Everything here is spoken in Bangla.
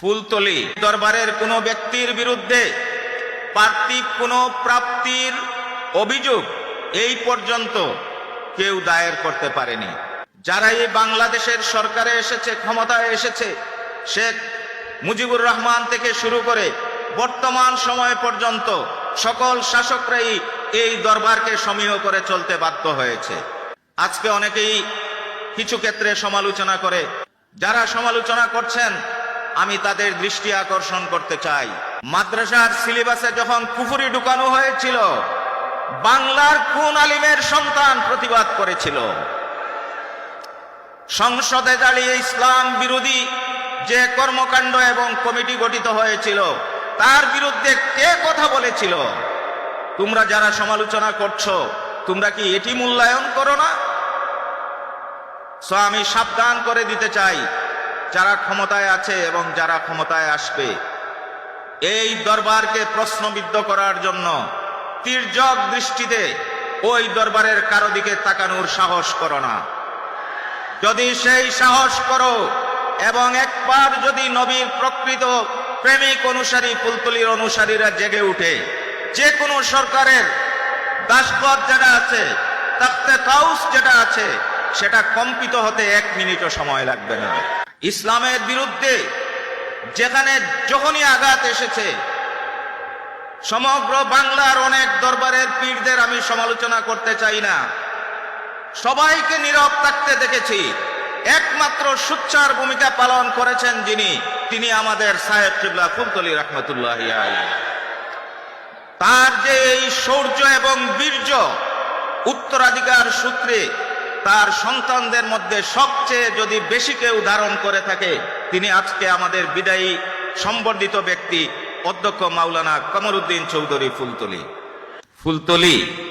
ফুলতলি দরবারের কোনো ব্যক্তির বিরুদ্ধে পার্থিব কোনো প্রাপ্তির অভিযোগ এই পর্যন্ত কেউ দায়ের করতে পারেনি। যারা এই বাংলাদেশের সরকারে এসেছে, ক্ষমতায় এসেছে, শেখ মুজিবুর রহমান থেকে শুরু করে বর্তমান সময় পর্যন্ত সকল শাসকরাই এই দরবারকে সমীহ করে চলতে বাধ্য হয়েছে। আজকে অনেকেই কিছু ক্ষেত্রে সমালোচনা করে, যারা সমালোচনা করছেন আমি তাদের দৃষ্টি আকর্ষণ করতে চাই। মাদ্রাসার সিলেবাসে যখন কুফুরি ঢুকানো হয়েছিল, বাংলার কোন আলিমের সন্তান প্রতিবাদ করেছিল? সংসদে দাঁড়িয়ে ইসলাম বিরোধী যে কর্মকাণ্ড এবং কমিটি গঠিত হয়েছিল, তার বিরুদ্ধে কে কথা বলেছিল? তোমরা যারা সমালোচনা করছ, তোমরা কি এটি মূল্যায়ন করো না? সো আমি সাবধান করে দিতে চাই। যারা ক্ষমতায় আছে এবং যারা ক্ষমতায় আসবে। এই দরবারকে প্রশ্নবিদ্ধ করার জন্য তির্যক দৃষ্টিতে ওই দরবারের কারও দিকে তাকানোর সাহস করো না। যদি সেই সাহস করো এবং একবার যদি নবীর প্রকৃত প্রেমিক অনুসারী, ফুলতলির অনুসারীরা জেগে উঠে যে কোনো সরকারের দাসপথ যেটা আছে, তাকতে কাউস যেটা আছে, সেটা কম্পিত হতে এক মিনিটও সময় লাগবে না। ইসলামের বিরুদ্ধে যেখানে যখনই আঘাত এসেছে, সমগ্র বাংলার অনেক দরবারের পীরদের আমি সমালোচনা করতে চাই না। সবাইকে নীরব থাকতে দেখেছি। একমাত্র সুচ্চার ভূমিকা পালন করেছেন যিনি, তিনি আমাদের সাহেব কিবলা ফুলতলি রহমতুল্লাহ তার যে এই শৌর্য এবং বীর্য উত্তরাধিকার সূত্রে তার সন্তানদের মধ্যে সবচেয়ে যদি বেশি কেউ ধারণ করে থাকে, তিনি আজকে আমাদের বিদায়ী সম্বর্ধিত ব্যক্তি, অধ্যক্ষ মাওলানা কমরুদ্দিন চৌধুরী ফুলতলি। ফুলতলি।